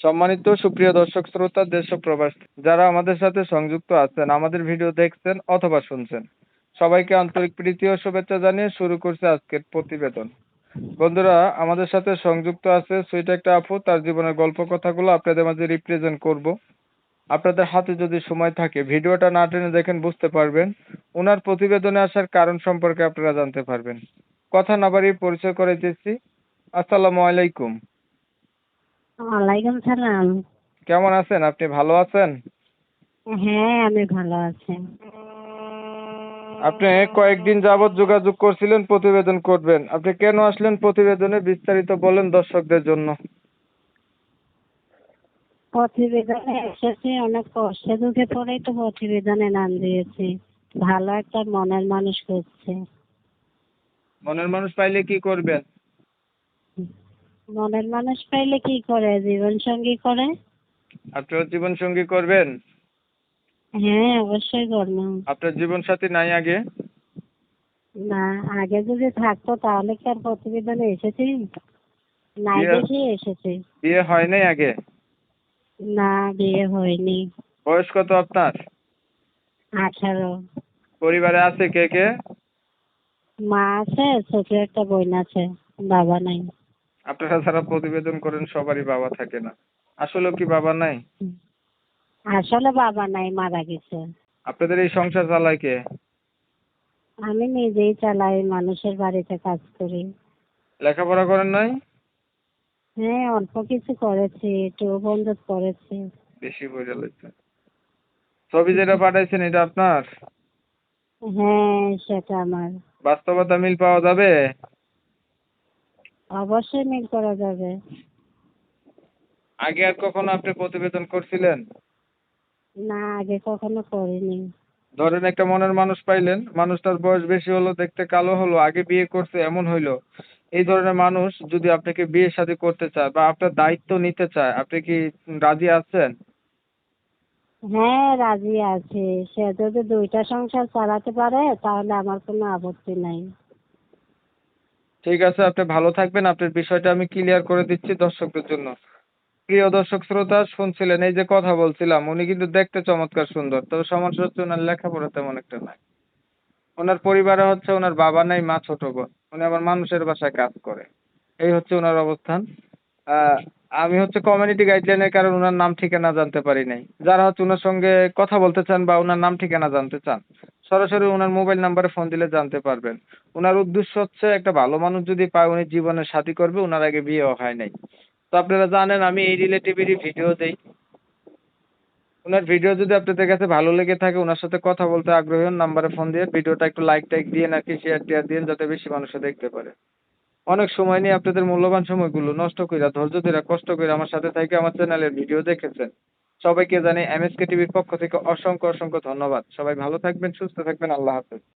সম্মানিত সুপ্রিয় দর্শক শ্রোতা, দেশ ও প্রবাস, যারা আমাদের সাথে সংযুক্ত আছেন, আমাদের ভিডিও দেখছেন অথবা শুনছেন, সবাইকে আন্তরিক প্রীতি ও শুভেচ্ছা জানিয়ে শুরু করছে আজকের প্রতিবেদন। বন্ধুরা, আমাদের সাথে সংযুক্ত আছে সুইট একটা আপু, তার জীবনের গল্প কথাগুলো আপনাদের মাঝে রিপ্রেজেন্ট করব। আপনাদের হাতে যদি সময় থাকে, ভিডিওটা না টেনে দেখেন বুঝতে পারবেন ওনার প্রতিবেদনে আসার কারণ সম্পর্কে আপনারা জানতে পারবেন। কথা না বাড়িয়ে পরিচয় করে দিচ্ছি। আসসালামু আলাইকুম। ওয়ালাইকুম সালাম। কেমন আছেন? আপনি ভালো আছেন? হ্যাঁ আমি ভালো আছি। আপনি কয়েকদিন যাবৎ যোগাযোগ করছিলেন প্রতিবেদন করবেন। আপনি কেন আসলেন প্রতিবেদনে? বিস্তারিত বলেন দর্শকদের জন্য। প্রতিবেদনে এসেছি অনেক কষ্টে দুঃখে পড়েই তো প্রতিবেদনে নাম দিয়েছি। ভালো একটা মনের মানুষ খুঁজছে। মনের মানুষ পাইলে কি করবেন? মনের মানুষ পাইলে কি করে? জীবন সঙ্গী করে? আপনার জীবন সঙ্গী করবেন? হ্যাঁ অবশ্যই করব। আপনার জীবন সাথী নাই আগে? না আগে যদি থাকতো তাহলে কি আর প্রতিবেদনে এসেছি? নাই দেখে এসেছি। বিয়ে হয় নাই আগে? না বিয়ে হয়নি। বয়স কত আপনার? আঠারো। পরিবারে আছে কে কে? মা আছে ছোট একটা বোন আছে বাবা নাই। আপনারা যারা প্রতিবেদন করেন সবারই বাবা থাকে না। আসলে কি বাবা নাই? আসলে বাবা নাই মারা গেছে। আপনাদের এই সংসার চালায় কে? আমি নিজেই চালাই মানুষের বাড়িতে কাজ করি। লেখাপড়া করেন নাই? হ্যাঁ অল্প কিছু করেছি একটু বন্ধ করেছি। বেশি বোঝা লাগছে। ছবি যেটা পাঠাইছেন এটা আপনার? হ্যাঁ সেটা আমার। বাস্তবতা মিল পাওয়া যাবে? অবশ্যই মিল করা যাবে। আগে আর কখনো আপনি প্রতিবেদন করছিলেন? না আগে কখনো করিনি। ধরেন একটা মনের মানুষ পাইলেন মানুষটার বয়স বেশি হলো দেখতে কালো হলো আগে বিয়ে করছে এমন হইল। এই ধরনের মানুষ যদি আপনাকে বিয়ে শাদী করতে চায় বা আপনার দায়িত্ব নিতে চায় আপনি কি রাজি আছেন? হ্যাঁ রাজি আছি। সে যদি দুইটা সংসার চালাতে পারে তাহলে আমার কোনো আপত্তি নাই। ঠিক আছে, আপনি ভালো থাকবেন। আপনার বিষয়টা আমি ক্লিয়ার করে দিচ্ছি দর্শকদের জন্য। প্রিয় দর্শক শ্রোতা, শুনছিলেন এই যে কথা বলছিলাম, উনি কিন্তু দেখতে চমৎকার সুন্দর। তবে সমস্যা হচ্ছে ওনার লেখাপড়া তেমন একটা নাই। ওনার পরিবারে হচ্ছে ওনার বাবা নাই, মা ছোট বোন। উনি আবার মানুষের বাসায় কাজ করে। এই হচ্ছে ওনার অবস্থান। আমি হচ্ছে কমিউনিটি গাইডলাইনের কারণে ওনার নাম ঠিকানা জানতে পারি নাই। যারা হচ্ছে ওনার সঙ্গে কথা বলতে চান বা ওনার নাম ঠিকানা জানতে চান সরাসরি ওনার মোবাইল নাম্বারে ফোন দিলে জানতে পারবেন। ওনার উদ্দেশ্য হচ্ছে একটা ভালো মানুষ যদি পায়, উনি জীবনে সাথী করবে ওনার আগে বিয়েও হয় নাই। তো আপনারা জানেন, আমি এই রিলেটিভেরই ভিডিও দেই। ওনার ভিডিও যদি আপনাদের কাছে ভালো লেগে থাকে, ওনার সাথে কথা বলতে আগ্রহী হন নাম্বারে ফোন দিয়ে ভিডিওটা একটু লাইক টাইক দিয়ে নাকি শেয়ার টেয়ার দিয়ে যাতে বেশি মানুষে দেখতে পারে। অনেক সময় নিয়ে আপনাদের মূল্যবান সময়গুলো নষ্ট কইরা, ধৈর্য ধরে কষ্ট করে আমার সাথে থেকে আমার চ্যানেলের ভিডিও দেখেছেন। সবাইকে জানি এমএসকে টিভির পক্ষ থেকে অসংখ্য অসংখ্য ধন্যবাদ। সবাই ভালো থাকবেন, সুস্থ থাকবেন, আল্লাহ হাফেজ।